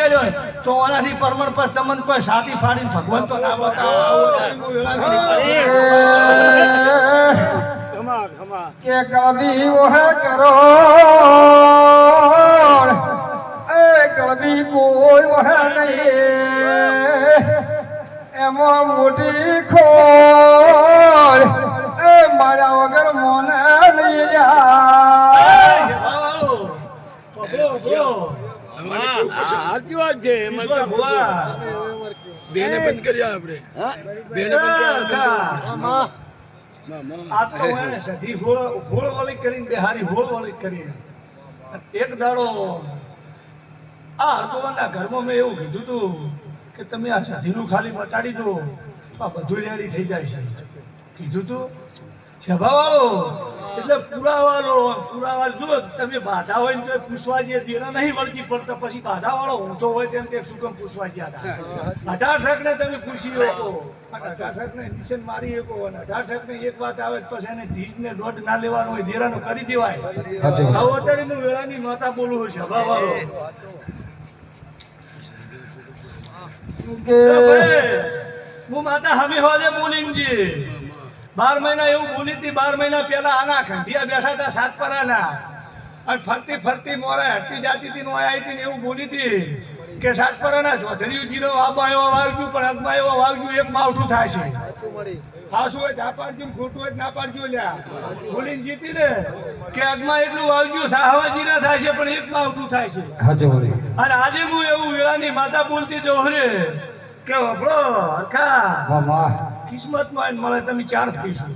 કર્યો તો ઓનાથી પરમણ પર તમને કોઈ સાથી ફાડીને ભગવાન તો ના બતાવો કે કભી વહ કરો સાચી વાત છે બેને બંધ કર્યા આપણે. બેને બંધ કર્યા આ તો એને સધી હોળ હોળ વાળી કરીને બેહારી હોળ વાળી કરીને. એક દાડો આ હરગોવાના ઘરમાં મેં એવું કીધું તું કે તમે આ સધીનું ખાલી મટાડી દો તો આ બધું રેડી થઈ જાય છે. કીધું તું? સભાવાળો એટલે પુરાવાળો પુરાવાળો જો તમે બાધા હોય ને તો પૂછવા જઈએ જેના નહીં વળતી પડતા પછી બાધાવાળો ઊંધો હોય તેમ કે શું કેમ પૂછવા ગયા હતા? અઢાર ઠકને તમે પૂછી શકો અઢાર અઢાર ઠકને નિશાન મારી શકો અને અઢાર ઠકને એક વાત આવે પછી એને ધીજને દોઢ ના લેવાનો હોય દેરાનો કરી દેવાય. આવો અત્યારે હું વેળાની માતા બોલું છે કે હું માતા હમી હોજે બોલીંગજી બાર મહિના એવું બોલી હતી બાર મહિના પહેલા આના ખંડિયા બેઠા હતા સાતપરાના. અને ફરતી ફરતી મોરે હટતી જાતી હતી નો આવી હતી ને એવું બોલી હતી કે સાતપરાના જીરો આબા એવો વાવજો પણ અગમા એવો વાવજો એક માવઠું થાય છે હાસું હોય ના પાડજો ખોટું હોય ના પાડજો લ્યા. બોલીને જીતી ને કે અગમાં એટલું વાવજો સાહવા જીરા થાય છે પણ એક માવઠું થાય છે હાજર અને આજે હું એવું વેળાની માતા બોલતી જોહરે કે વપરો હરખા. કિસ્મતમાં એને મળે તમે ચાર ફીસો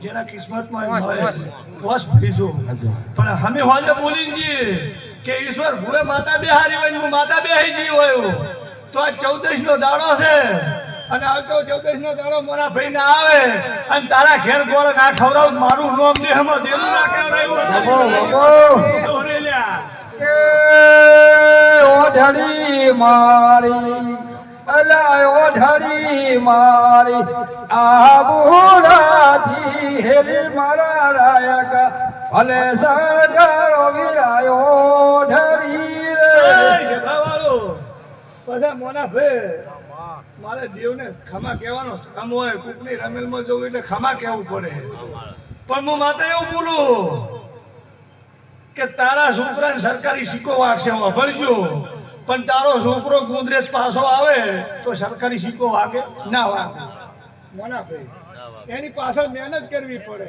જેના કિસ્મતમાં મળે દસ ફીસો પણ અમે હોજે બોલી જઈએ કે ઈશ્વર ભૂએ માતા બિહારી હોય ને હું માતા બિહારી ગઈ હોય તો આ ચૌદશ નો દાડો છે. અને આવતો ચૌદશ નો દાડો મારા ભાઈ ને આવે. અને તારા ઘેર ગોળ ના ખવડાવ મારું નોમ દેહમાં દેવું ના કહેવાય મારી. અલા ઓઢળી મારી. આબુડાથી હેલી મારા રાયક. ભલે સગારો વિરાયો ઓઢળી રે. પાછા મોના ભાઈ મારે દેવને ખમા કહેવાનો કામ હોય, કુકની રમેલમાં જવું એટલે ખમા કહેવું પડે. પણ હું માતા એવું બોલું કે તારા છોકરાને સરકારી સિક્કો વાગશે વાપરજો પણ તારો છોકરો ગુંદરેજ પાછો આવે તો સરકારી સિક્કો વાગે? ના વાગે. એની પાછળ મહેનત કરવી પડે.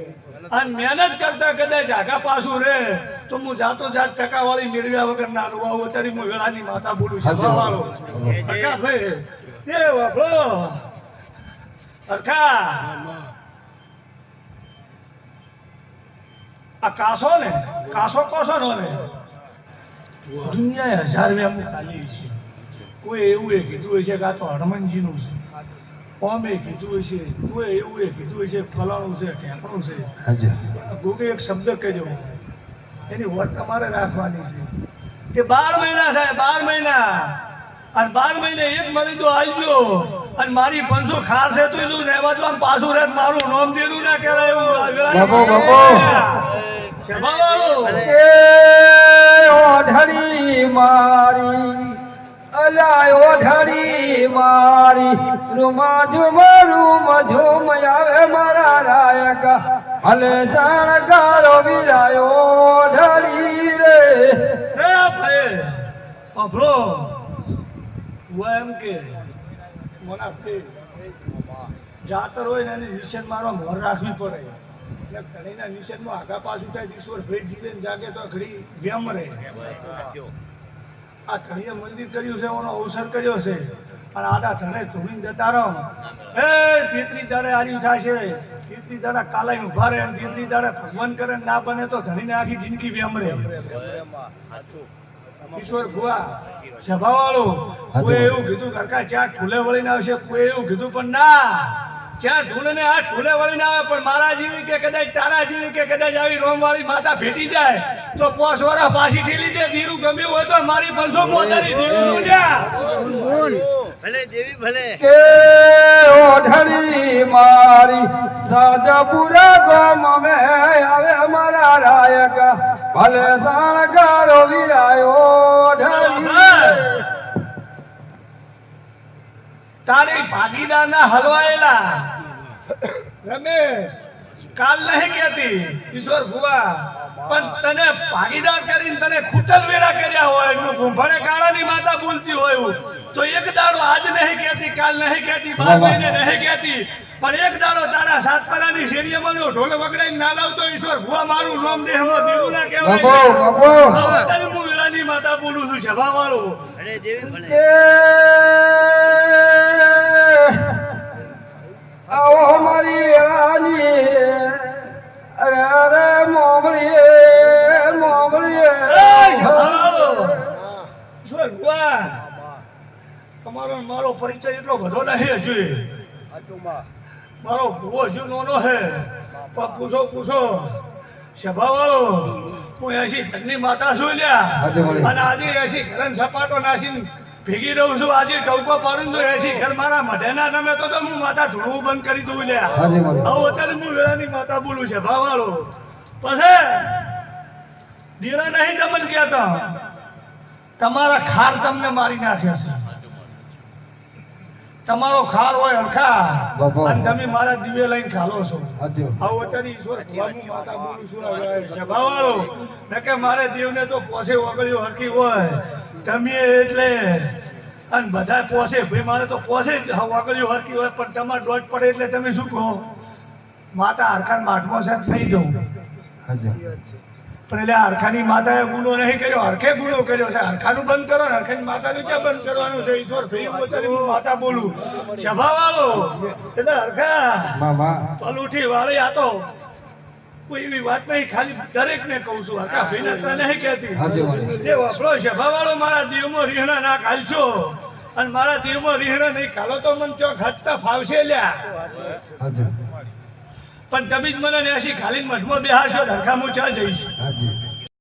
અને મહેનત કરતા કદાચ આગા પાછું રે તો હું જાતો જાત ટકા વાળી મેળવ્યા વગર ના લઉં આવું અત્યારે હું વેળાની માતા બોલું છું. વાળો અરખા ભાઈ. તે વાપરો. અરખા. આ કાસો ને કાસો કોસો નો ને? દુનિયાએ હજાર વ્યાપુ ખાલી છે. કોઈ એવું એ કીધું હશે કે આ તો હનુમાનજીનું છે. કોમે કીધું હશે કોઈ એવું એ કીધું હશે ફલાણું છે ઠેકણું છે. ગોગે એક શબ્દ કહેજો. એની વટ તમારે રાખવાની છે. કે બાર મહિના થાય બાર મહિના. અને બાર મહિને એક મળી તો આવજો. અને મારી પંચો ખાશે તો શું રહેવા દો આમ પાછું રહે મારું નોમ દેરું ના કહેવાય એવું. ઓઢળી મારી, અલાયો ઓઢળી મારી રૂમા ઝુમ રૂમ ઝુમ આવે મારા રાયક. ભલે જાણકારો વિરાયો ઓઢળી રે. હે ભાઈ એમ કે મોના જાતર હોય ને એની વિશે મારો મોર રાખવી પડે. એટલે તણીના નિષેધમાં આગા પાછું થાય ઈશ્વર ભેટ જીવે જાગે તો ઘડી વ્યમ રહે. આ ધણીએ મંદિર કર્યું છે એનો અવસર કર્યો છે. અને આડા ધણે ધૂમીને જતા રહો. એ તેતરી દાડે આર્યું થશે. તેત્રી દાડા કાલાઈ ઊભા રહે તેત્રી દાડે ભગવાન કરે ના બને તો ધણીને આખી જિંદગી વ્યમ રહે. ઈશ્વર ભુવા સભાવાળો કોઈ એવું કીધું કાકા ચા ઠૂલે વળીને આવશે કોઈ એવું કીધું પણ ના. ચા ઠૂલે ને આ ઠૂલે વળીને આવે પણ મારા જેવી કે કદાચ તારા જેવી કે કદાચ આવી રોમવાળી માતા ભેટી જાય તો પોસ વરા પાછી ઠેલી દે ધીરું ગમ્યું હોય તો મારી પંચો મોતારી ધીરું ભલે કે ઓઢળી મારી સાજાપુરા ગામ મે આવે મારા રાયક ભલે સાણ ગારો વિરાયો. તારી ભાગીદારના હલવાયેલા. રમેશ કાલ નહીં કહેતી ઈશ્વર ભુવા. પણ તને ભાગીદાર કરીને તને ખૂટલ વેરા કર્યા હોય એનું ગુંભણે કાળાની માતા બોલતી હોય તો એક દાડો આજ નહીં કહેતી કાલ નહીં કહેતી બાર. મહિને નહીં કહેતી. પણ એક દાડો તારા સાતપરાની શેરીમાં ઢોલ વગડાઈને ના લાવતો ઈશ્વર ભુવા મારું નામ દેહમાં દીવું ના કહેવાય. વેળાની માતા બોલું છું સભા વાળો. આવો મારી વેળાની. અરે અરે મોગળી મોગળી ઈશ્વર ભુવા તમારો મારો પરિચય એટલો બધો નહીં હજુ. મારો ભૂવો હજુ નોનો હે. પૂછો પૂછો. સભા વાળો હું એસી ઘરની માતા છું લ્યા? અને આજે એસી ઘરન સપાટો નાસીને ભેગી રહું છું. આજે ટવકો પાડું તો એસી ઘર મારા મઢેના તમે તો તો હું માતા ધૂળવું બંધ કરી દઉં લ્યા. આવું અત્યારે હું વેળાની માતા બોલું છે. ભાવાળો. પછી દીણા નહીં તમને કહેતો. તમારા ખાર તમને મારી નાખે છે. તમારો ખાર હોય હરખા. અને તમે મારા દિવે લઈને ખાલો છો. આવો અત્યારે ઈશ્વર ભગવાનની માતા બોલું છું હવે ને કે મારે દેવને તો પોસે વગડ્યો હરખી હોય. તમે એટલે અને બધા પોસે ભાઈ મારે તો પોસે જ વગડ્યો હરખી હોય પણ તમારે દોઢ પડે એટલે તમે શું કહો? માતા હરખાન માટમાં સાહેબ થઈ જવું હાજી પણ એટલે હરખાની માતાએ ગુનો નહીં કર્યો હરખે ગુનો કર્યો છે. હરખાનું બંધ કરો ને હરખાની માતાનું ક્યાં બંધ કરવાનું છે? ઈશ્વર થઈ હું હું માતા બોલું. સભાવાળો એટલે હરખા મામા. પલુઠી વાળી આ તો કોઈ એવી વાત નહીં ખાલી દરેકને કહું છું. હરખા તો નહીં કહેતી. જે વાપરો સભા વાળો મારા દીવમાં રીહણા ના ખાલશો. અને મારા દીવમાં રીહણા નહીં ખાલો તો મને ચોક હટતા ફાવશે લ્યા. પણ તમે જ મને નેસી ખાલી મઠમાં બેહાશો ધરખા હું ચા જઈશ.